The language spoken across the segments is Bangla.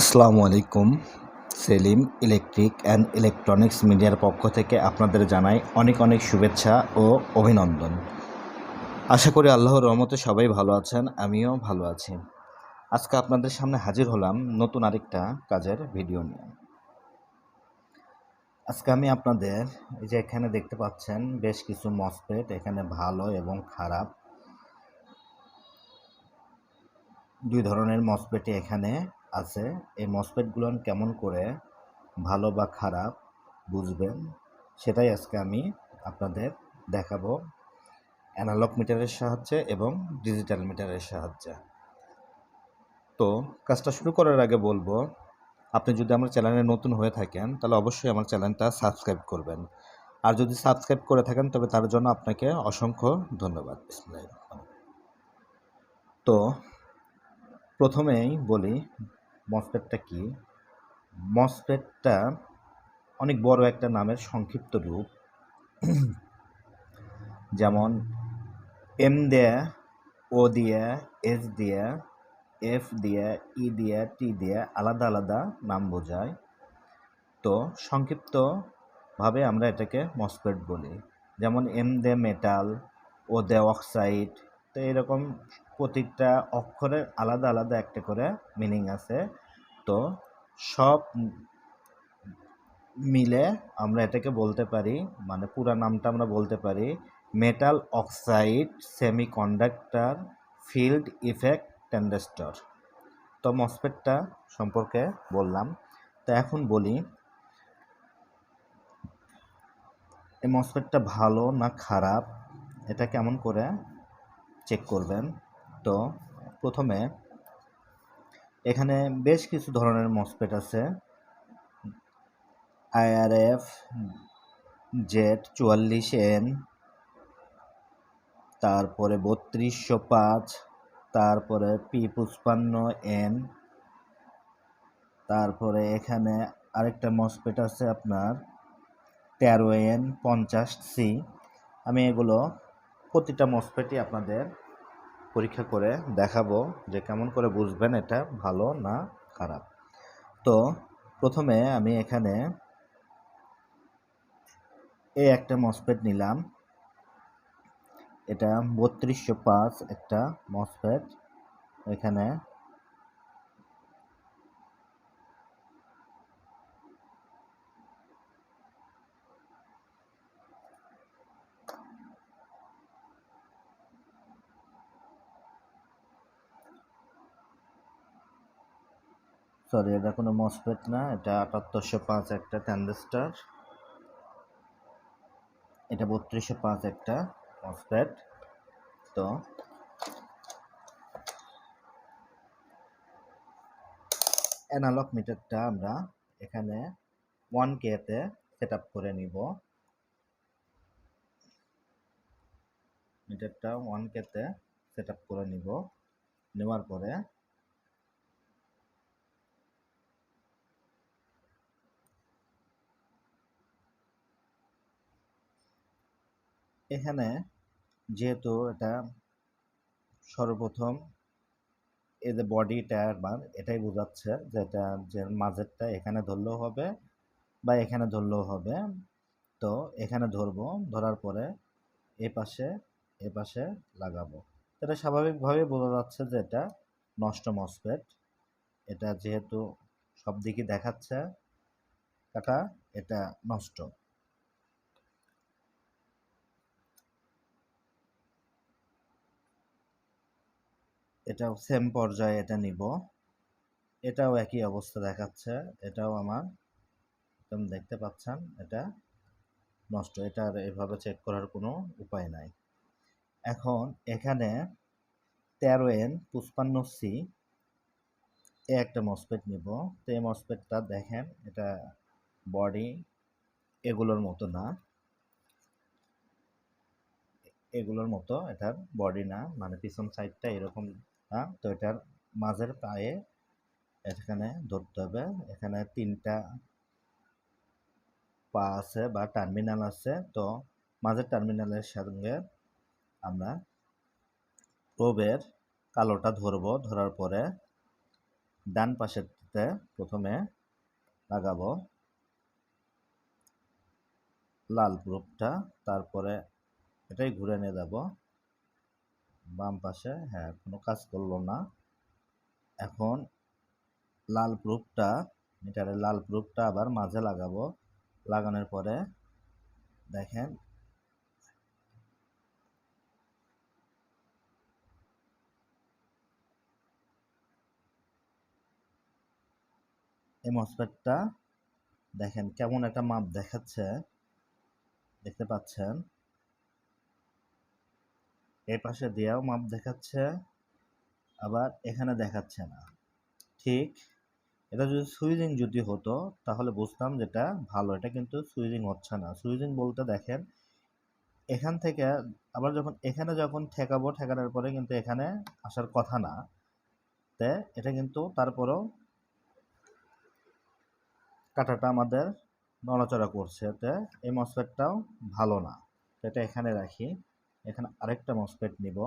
আসসালামু আলাইকুম। সেলিম ইলেকট্রিক অ্যান্ড ইলেকট্রনিক্স মিডিয়ার পক্ষ থেকে আপনাদের জানাই অনেক অনেক শুভেচ্ছা ও অভিনন্দন। আশা করি আল্লাহর রহমতে সবাই ভালো আছেন, আমিও ভালো আছি। আজকে আপনাদের সামনে হাজির হলাম নতুন আরেকটা কাজের ভিডিও নিয়ে। আজকে আমি আপনাদের এই যে এখানে দেখতে পাচ্ছেন বেশ কিছু মসপেট এখানে ভালো এবং খারাপ। দুই ধরনের মসপেটই এখানে আছে, এই মসপেটগুলো কেমন করে ভালো বা খারাপ বুঝবেন, সেটাই আজকে আমি আপনাদের দেখাবো। অ্যানালগ মিটারের সাহায্যে এবং ডিজিটাল মিটারের সাহায্যে। তো কাজটা শুরু করার আগে বলব, আপনি যদি আমার চ্যানেলে নতুন হয়ে থাকেন, তাহলে অবশ্যই আমার চ্যানেলটা সাবস্ক্রাইব করবেন। আর যদি সাবস্ক্রাইব করে থাকেন, তবে তার জন্য আপনাকে অসংখ্য ধন্যবাদ। তো প্রথমেই বলি মসপেটটা কি? মসপেটটা অনেক বড় একটা নামের সংক্ষিপ্ত রূপ। যেমন এম দিয়ে ও দিয়ে এস দিয়ে এফ দিয়ে ই দিয়ে টি দিয়ে আলাদা আলাদা নাম বোঝায়। তো সংক্ষিপ্তভাবে আমরা এটাকে মসপেট বলি। যেমন এম দে মেটাল ও দে অক্সাইড তো এরকম প্রত্যেকটা অক্ষরের আলাদা আলাদা একটা করে মিনিং আছে। তো সব মিলে আমরা এটাকে বলতে পারি মানে পুরো নামটা আমরা বলতে পারি metal oxide semiconductor field effect transistor তো মসপেটটা সম্পর্কে বললাম। তো এখন বলি, এই মসপেটটা ভালো না খারাপ, এটা কেমন করে চেক করবেন? তো প্রথমে এখানে বেশ কিছু ধরনের মসপেট আছে। আইআরএফ জেড চুয়াল্লিশ এন তারপরে বত্রিশশো পাঁচ, তারপরে পি পুষ্পান্ন এন তারপরে এখানে আরেকটা মসপেট আছে আপনার তেরো এন পঞ্চাশ সি আমি এগুলো প্রতিটা মসপেটই আপনাদের পরীক্ষা করে দেখাবো যে কেমন করে বুঝবেন এটা ভালো না খারাপ। তো প্রথমে আমি এখানে এই একটা মসপেট নিলাম। এটা বত্রিশশো পাঁচ একটা মসপেট এখানে সরি, এটা কোনো মসপেট না, এটা আটাত্তরশো পাঁচ একটা ট্যান্ডেস্টার এটা বত্রিশশো পাঁচ একটা মসপেট তো অ্যানালগ মিটারটা আমরা এখানে ওয়ান কেতে সেট আপ করে নিব। মিটারটা ওয়ান কেতে সেট আপ করে নিব। নেওয়ার পরে এখানে যেহেতু এটা সর্বপ্রথম এই যে বডিটা একবার, এটাই বোঝাচ্ছে যে এটা যে মাঝেরটা এখানে ধরলেও হবে বা এখানে ধরলেও হবে। তো এখানে ধরবো, ধরার পরে এ পাশে এ পাশে লাগাবো। এটা স্বাভাবিকভাবে বোঝা যাচ্ছে যে এটা নষ্ট মসপেট। এটা যেহেতু সব দিকে দেখাচ্ছে কাটা এটা নষ্ট। এটাও সেম পর্যায়ে এটা নিব। এটাও একই অবস্থা দেখাচ্ছে। এটাও আমার, একদম দেখতে পাচ্ছেন, এটা নষ্ট। এটা আর এভাবে চেক করার কোনো উপায় নাই। এখন এখানে তেরো এন পুষ্পান্ন সি এ একটা মসপেট নিব। তো এই মসপেটটা দেখেন, এটা বডি এগুলোর মতো না। এগুলোর মতো, এটার বডি না। মানে পিছন সাইডটা এরকম না? তো এটার মাঝের পায়ে এখানে ধরতে হবে। এখানে তিনটা পা আছে বা টার্মিনাল আছে। তো মাঝের টার্মিনালের সঙ্গে আমরা প্রবের কালোটা ধরবো। ধরার পরে ডান পাশের পাশেতে প্রথমে লাগাবো লাল প্রুফটা তারপরে এটাই ঘুরে নিয়ে যাব। বাম পাশে হ্যাঁ কোনো কাজ করল না। এখন লাল প্রুফটা মিটারের লাল প্রুফটা আবার মাঝে লাগাবো। লাগানোর পরে দেখেন, এই মসফেটটা দেখেন কেমন একটা মাপ দেখাচ্ছে। দেখতে পাচ্ছেন? এই পাশে দিয়েও মাপ দেখাচ্ছে, আবার এখানে দেখাচ্ছে না। ঠিক, এটা যদি সুইজিং যদি হতো, তাহলে বুঝতাম যেটা ভালো, এটা কিন্তু সুইজিং হচ্ছে না। সুইজিং বলতে দেখেন, এখান থেকে আবার যখন, এখানে যখন ঠেকাবো, ঠেকানোর পরে কিন্তু এখানে আসার কথা না। তে এটা কিন্তু তারপরও কাঁটাটা আমাদের নড়াচড়া করছে এতে এই মসফেটটাও ভালো না। এটা এখানে রাখি। এখানে আরেকটা মসফেট নিব।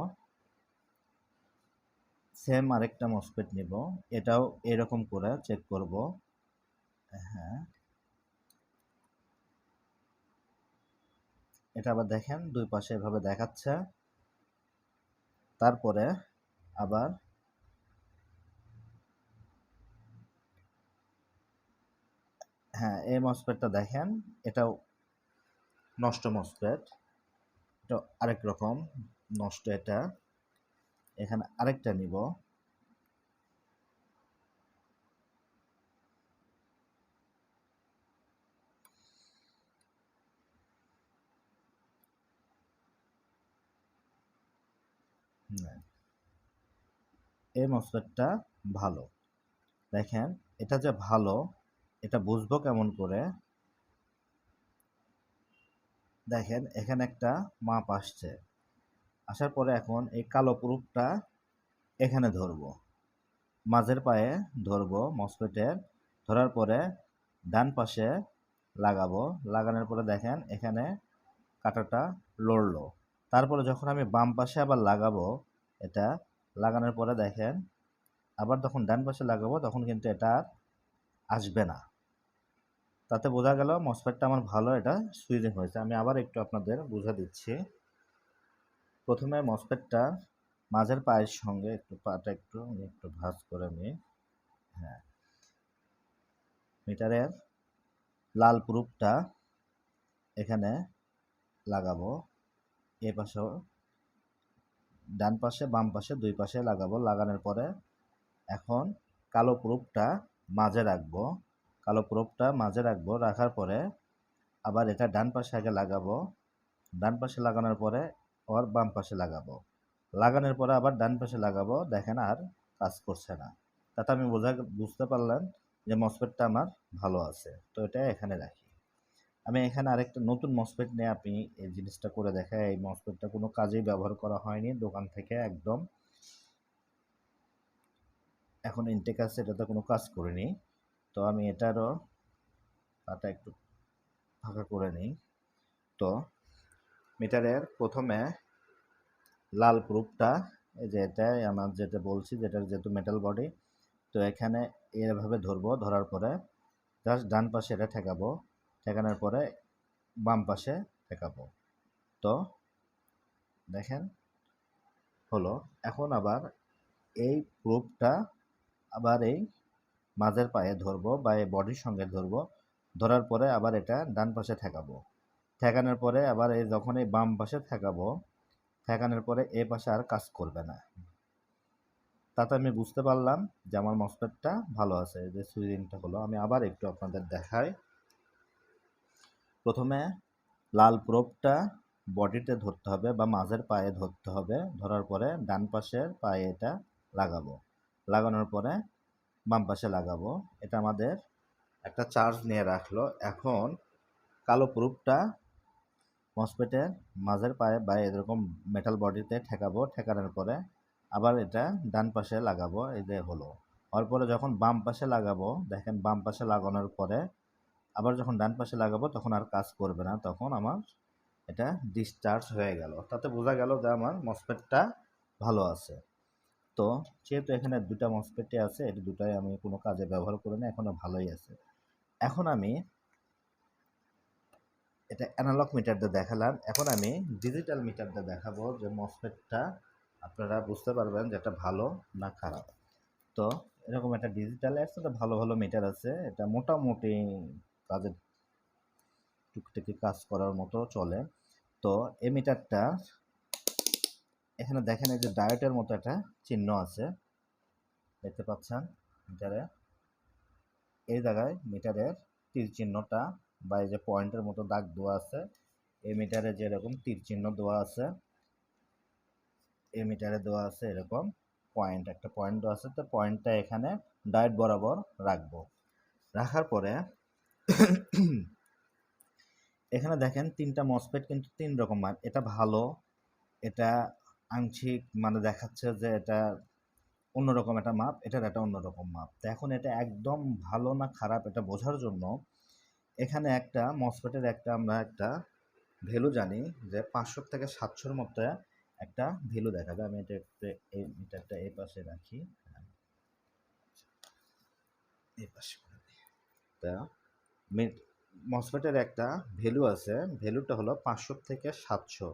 সেম আরেকটা মসফেট নিব। এটাও এরকম করে চেক করব। হ্যাঁ। এটা আবার দেখেন, দুই পাশে এভাবে দেখাচ্ছে। তারপরে আবার হ্যাঁ এই মসফেটটা দেখেন, এটাও নষ্ট মসফেট এটা আরেক রকম, নষ্ট এটা। এখানে আরেকটা নিব। এই মসফেটটা ভালো। দেখেন, এটা যে ভালো, এটা বুঝব কেমন করে। দেখেন, এখানে একটা মাপ আসছে। আসার পরে এখন এই কালো প্রুফটা এখানে ধরবো। মাঝের পায়ে ধরবো মসপেটের ধরার পরে ডান পাশে লাগাবো। লাগানোর পরে দেখেন, এখানে কাঁটাটা লড়লো। তারপরে যখন আমি বাম পাশে আবার লাগাবো এটা, লাগানোর পরে দেখেন, আবার যখন ডান পাশে লাগাবো তখন কিন্তু এটা আসবে না। তাতে বোঝা গেল মসফেটটা আমার ভালো, এটা সুইজিং হয়েছে। আমি আবার একটু আপনাদের বুঝা দিচ্ছি। প্রথমে মসফেটটা মাঝের পায়ের সঙ্গে একটু পাটা একটু একটু ভাজ করে নিই। হ্যাঁ। মিটারের লাল প্রুফটা এখানে লাগাবো। এ পাশেও ডান পাশে, বাম পাশে, দুই পাশে লাগাবো। লাগানোর পরে এখন কালো প্রুফটা মাঝে রাখব। কালো প্রোপটা মাঝে রাখব, রাখার পরে আবার এটা ডান পাশে আগে লাগাবো। ডান পাশে লাগানোর পরে আবার বাম পাশে লাগাবো। লাগানোর পরে আবার ডান পাশে লাগাবো, দেখেন আর কাজ করছে না। তাতে আমি বোঝা, বুঝতে পারলাম যে মসপেটটা আমার ভালো আছে। তো এটা এখানে রাখি। আমি এখানে আরেকটা নতুন মসপেট নিয়ে আপনি এই জিনিসটা করে দেখায় এই মসপেটটা কোনো কাজেই ব্যবহার করা হয়নি, দোকান থেকে একদম। এখন ইনটেক আছে, এটাতে কোনো কাজ করিনি। তো আমি এটারও পাটা একটু ফাঁকা করে নিই। তো মিটারের প্রথমে লাল প্রুফটা, এই যে এটাই আমার যেটা বলছি, যেটার যেহেতু মেটাল বডি তো এখানে এভাবে ধরবো, ধরার পরে জাস্ট ডান পাশে এটা ঠেকাবো। ঠেকানোর পরে বাম পাশে ঠেকাবো। তো দেখেন, হলো। এখন আবার এই প্রুফটা, আবার এই মাঝের পায়ে ধরবো বা এই বডির সঙ্গে ধরবো। ধরার পরে আবার এটা ডান পাশে ঠেকাবো। ঠেকানোর পরে আবার এই যখন এই বাম পাশে ঠেকাবো, ঠেকানোর পরে এ পাশে আর কাজ করবে না। তাতে আমি বুঝতে পারলাম যে আমার মসপেটটা ভালো আছে, যে সুইজিংটা হলো। আমি আবার একটু আপনাদের দেখাই। প্রথমে লাল প্রোপটা বডিতে ধরতে হবে বা মাঝের পায়ে ধরতে হবে। ধরার পরে ডান পাশের পায়ে এটা লাগাবো। লাগানোর পরে বাম পাশে লাগাবো। এটা আমাদের একটা চার্জ নিয়ে রাখল। এখন কালো প্রুফটা মসপেটের মাঝের পায়ে বা এরকম মেটাল বডিতে ঠেকাবো। ঠেকানোর পরে আবার এটা ডান পাশে লাগাবো। এই যে হলো। হওয়ার পরে যখন বাম পাশে লাগাবো, দেখেন বাম পাশে লাগানোর পরে আবার যখন ডান পাশে লাগাবো, তখন আর কাজ করবে না। তখন আমার এটা ডিসচার্জ হয়ে গেল। তাতে বোঝা গেল যে আমার মসপেটটা ভালো আছে। তো যেহেতু এখানে দুটা মসপেটে আছে, এটা দুটাই আমি কোনো কাজে ব্যবহার করি না এখনও ভালোই আছে। এখন আমি এটা অ্যানালগ মিটার দিয়ে দেখালাম। এখন আমি ডিজিটাল মিটার দিয়ে দেখাবো যে মসপেটটা আপনারা বুঝতে পারবেন যে এটা ভালো না খারাপ। তো এরকম একটা ডিজিটাল এর সাথে ভালো ভালো মিটার আছে। এটা মোটামুটি কাজের টুকটাকি কাজ করার মতো চলে। তো এই মিটারটা এখানে দেখেন এই যে ডায়েটের মতো একটা চিহ্ন আছে। দেখতে পাচ্ছেন মিটারে। এই জায়গায় মিটারের তীর চিহ্নটা বা এই যে পয়েন্টের মতো দাগ দেওয়া আছে। এই মিটারে যেরকম তীর চিহ্ন দেওয়া আছে, এই মিটারে দেওয়া আছে এরকম পয়েন্ট একটা পয়েন্ট দেওয়া আছে। তো পয়েন্টটা এখানে ডায়েট বরাবর রাখব। রাখার পরে এখানে দেখেন তিনটা মসপেট কিন্তু তিন রকম মান এটা ভালো, এটা আংশিক মানে দেখাচ্ছে যে এটা অন্যরকম একটা মাপ, এটার একটা অন্যরকম মাপ। তো এখন এটা একদম ভালো না খারাপ এটা বোঝার জন্য এখানে একটা মসপেটের একটা আমরা একটা ভ্যালু জানি যে পাঁচশো থেকে সাতশোর মতো একটা ভ্যালু দেখাবে আমি এটা একটু এই মিটারটা এই পাশে রাখি। তা মসফেটের একটা ভ্যালু আছে, ভ্যালুটা হলো পাঁচশো থেকে সাতশো।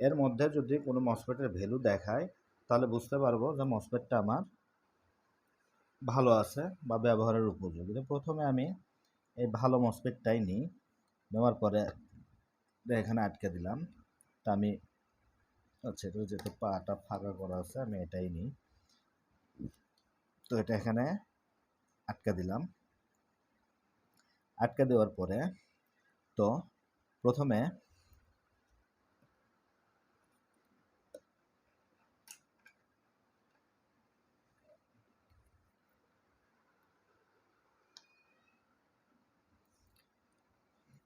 এর মধ্যে যদি কোনো মসফেটের ভ্যালু দেখায়, তাহলে বুঝতে পারব যে মসফেটটা আমার ভালো আছে বা ব্যবহারের উপযোগী। তো প্রথমে আমি এই ভালো মসফেটটাই নিই। নেওয়ার পরে এখানে আটকে দিলাম, তা আমি আচ্ছা এটা যেহেতু পাটা ফাঁকা করা আছে, আমি এটাই নিই। তো এটা এখানে আটকে দিলাম। আটকে দেওয়ার পরে তো প্রথমে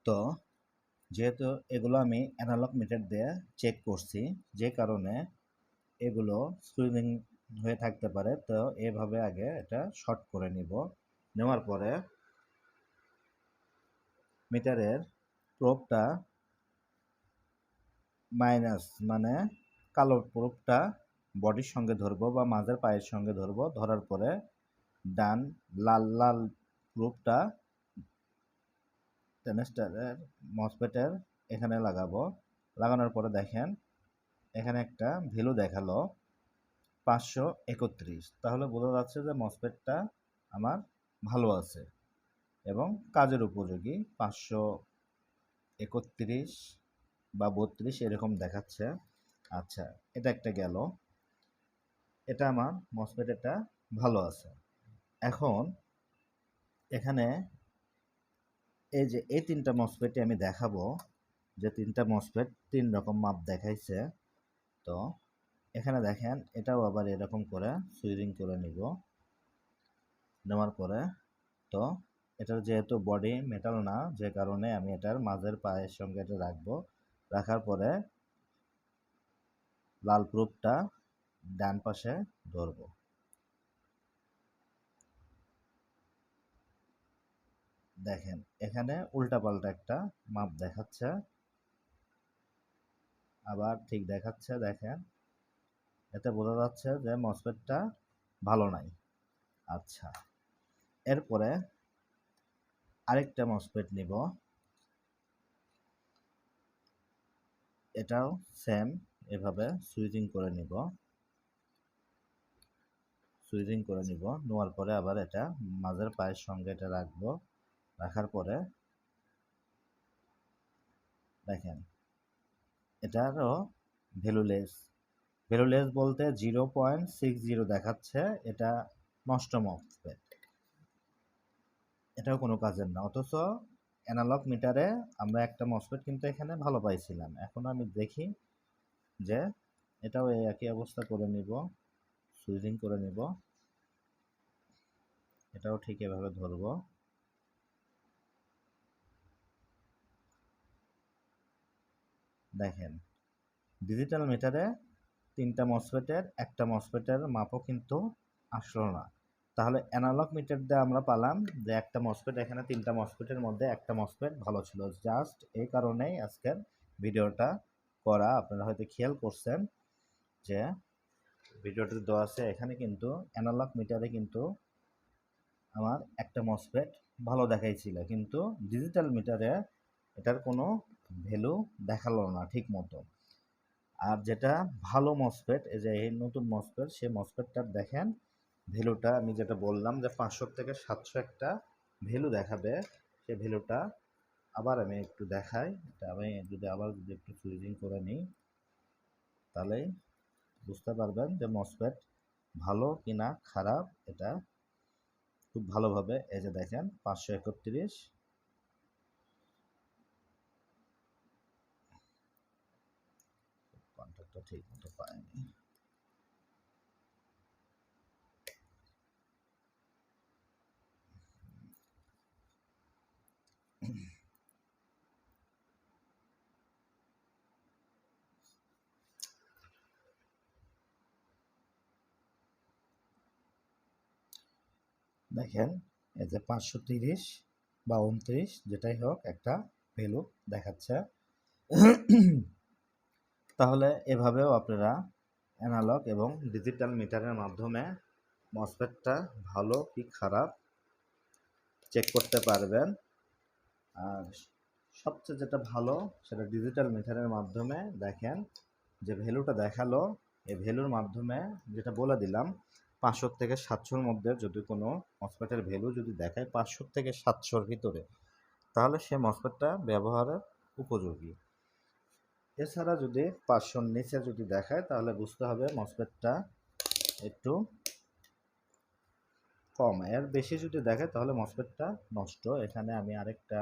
তো যেহেতু এগুলো আমি অ্যানালগ মিটার দিয়ে চেক করছি, যে কারণে এগুলো সুইমিং হয়ে থাকতে পারে, তো এভাবে আগে এটা শর্ট করে নিব। নেওয়ার পরে মিটারের প্রোবটা মাইনাস মানে কালো প্রোবটা বডির সঙ্গে ধরবো বা মাঝের পায়ের সঙ্গে ধরবো, ধরার পরে ডান লাল লাল প্রোবটা টেনেস্টারের মসপেটের এখানে লাগাবো। লাগানোর পরে দেখেন, এখানে একটা ভ্যালু দেখাল পাঁচশো একত্রিশ। তাহলে বোঝা যাচ্ছে যে মসপেটটা আমার ভালো আছে এবং কাজের উপযোগী। পাঁচশো একত্রিশ বা বত্রিশ এরকম দেখাচ্ছে। আচ্ছা এটা একটা গেল। এটা আমার মসপেট এটা ভালো আছে। এখন এখানে এই যে, এই তিনটা মসপেটে আমি দেখাবো। যে তিনটা মসপেট তিন রকম মাপ দেখাইছে। তো এখানে দেখেন, এটাও আবার এরকম করে সুইরিং করে নিব। নেওয়ার পরে তো এটার যেহেতু বডি মেটাল না, যে কারণে আমি এটার মাঝের পায়ের সঙ্গে এটা রাখব। রাখার পরে লাল প্রুফটা ডান পাশে ধরবো। দেখেন, এখানে উল্টাপাল্টা একটা মাপ দেখাচ্ছে। আবার ঠিক দেখাচ্ছে, দেখেন। এতে বোঝা যাচ্ছে যে মসপেটটা ভালো নাই। আচ্ছা এরপরে আরেকটা মসপেট নিব। এটাও সেম, এভাবে সুইচিং করে নিব। সুইচিং করে নিব, নেওয়ার পরে আবার এটা মাঝের পায়ের সঙ্গে এটা রাখব। রাখার পরে দেখেন, এটারও ভ্যালুলেস ভ্যালুলেস বলতে জিরো পয়েন্ট সিক্স জিরো দেখাচ্ছে, এটা নষ্ট মসপেট এটাও কোনো কাজের না, অথচ অ্যানালগ মিটারে আমরা একটা মসপেট কিন্তু এখানে ভালো পাইছিলাম। এখন আমি দেখি যে এটাও এই একই অবস্থা করে নিব সুইচিং করে নিব। এটাও ঠিক এভাবে ধরবো। দেখেন ডিজিটাল মিটারে তিনটা মসফেটের একটা মসফেটের মাপও কিন্তু আসলো না। তাহলে অ্যানালগ মিটার দিয়ে আমরা পালাম যে একটা মসফেট এখানে তিনটা মসফেটের মধ্যে একটা মসফেট ভালো ছিল। জাস্ট এই কারণেই আজকের ভিডিওটা করা। আপনারা হয়তো খেয়াল করছেন যে ভিডিওতে দেওয়া আছে, এখানে কিন্তু অ্যানালগ মিটারে কিন্তু আমার একটা মসপেট ভালো দেখাইছিল। কিন্তু ডিজিটাল মিটারে এটার কোনো ভ্যালু দেখাল না ঠিক মতো। আর যেটা ভালো মসপেট এই যে এই নতুন মসপেট সেই মসপেটটার দেখেন, ভ্যালুটা আমি যেটা বললাম যে পাঁচশো থেকে সাতশো একটা ভ্যালু দেখাবে, সেই ভ্যালুটা আবার আমি একটু দেখাই। এটা আমি যদি আবার যদি একটু সুইজিং করে নিই, তাহলে বুঝতে পারবেন যে মসপেট ভালো কি না খারাপ, এটা খুব ভালোভাবে, এই যে দেখেন, পাঁচশো একত্রিশ কন্ট্যাক্টটা ঠিক মতো পাইনি দেখেন, এই যে পাঁচশো তিরিশ বা উনত্রিশ যেটাই হোক একটা ভ্যালু দেখাচ্ছে। তাহলে এভাবেও আপনারা অ্যানালগ এবং ডিজিটাল মিটারের মাধ্যমে মসফেটটা ভালো কি খারাপ চেক করতে পারবেন। আর সবচেয়ে যেটা ভালো সেটা ডিজিটাল মিটারের মাধ্যমে দেখেন, যে ভ্যালুটা দেখাল, এই ভ্যালুর মাধ্যমে যেটা বলে দিলাম, পাঁচশো থেকে সাতশোর মধ্যে যদি কোনো মসফেটের ভ্যালু যদি দেখায় পাঁচশো থেকে সাতশোর ভিতরে, তাহলে সে মসফেটটা ব্যবহারের উপযোগী। এছাড়া যদি পাঁচশোর নিচে যদি দেখায়, তাহলে বুঝতে হবে মসফেটটা একটু কম। এর বেশি যদি দেখে তাহলে মসফেটটা নষ্ট। এখানে আমি আরেকটা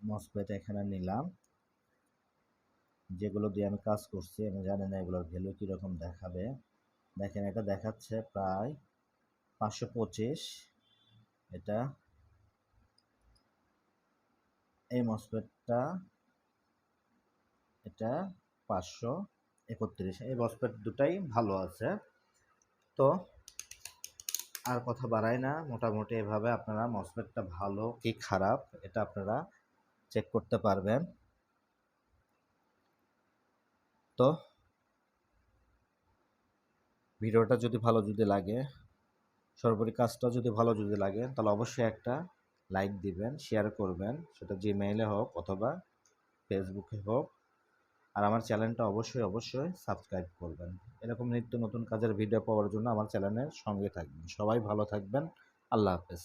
মসফেট এখানে নিলাম। যেগুলো দিয়ে আমি কাজ করছি, আমি জানি না এগুলোর ভ্যালু কীরকম দেখাবে। দেখেন, এটা দেখাচ্ছে প্রায় পাঁচশো পঁচিশ। এটা এই মসফেটটা এটা পাঁচশো একত্রিশ। এই মসফেট দুটাই ভালো আছে। তো আর কথা বাড়াই না, মোটামুটি এভাবে আপনারা মসফেটটা ভালো কি খারাপ এটা আপনারা চেক করতে পারবেন। তো ভিডিওটা যদি ভালো যদি লাগে, সর্বোপরি কাজটা যদি ভালো যদি লাগে, তাহলে অবশ্যই একটা লাইক দিবেন শেয়ার করবেন, সেটা জিমেইলে হোক অথবা ফেসবুকে হোক। আর আমার চ্যানেলটা অবশ্যই অবশ্যই সাবস্ক্রাইব করবেন। এরকম নিত্য নতুন কাজের ভিডিও পাওয়ার জন্য আমার চ্যানেলের সঙ্গে থাকবেন। সবাই ভালো থাকবেন। আল্লাহ হাফেজ।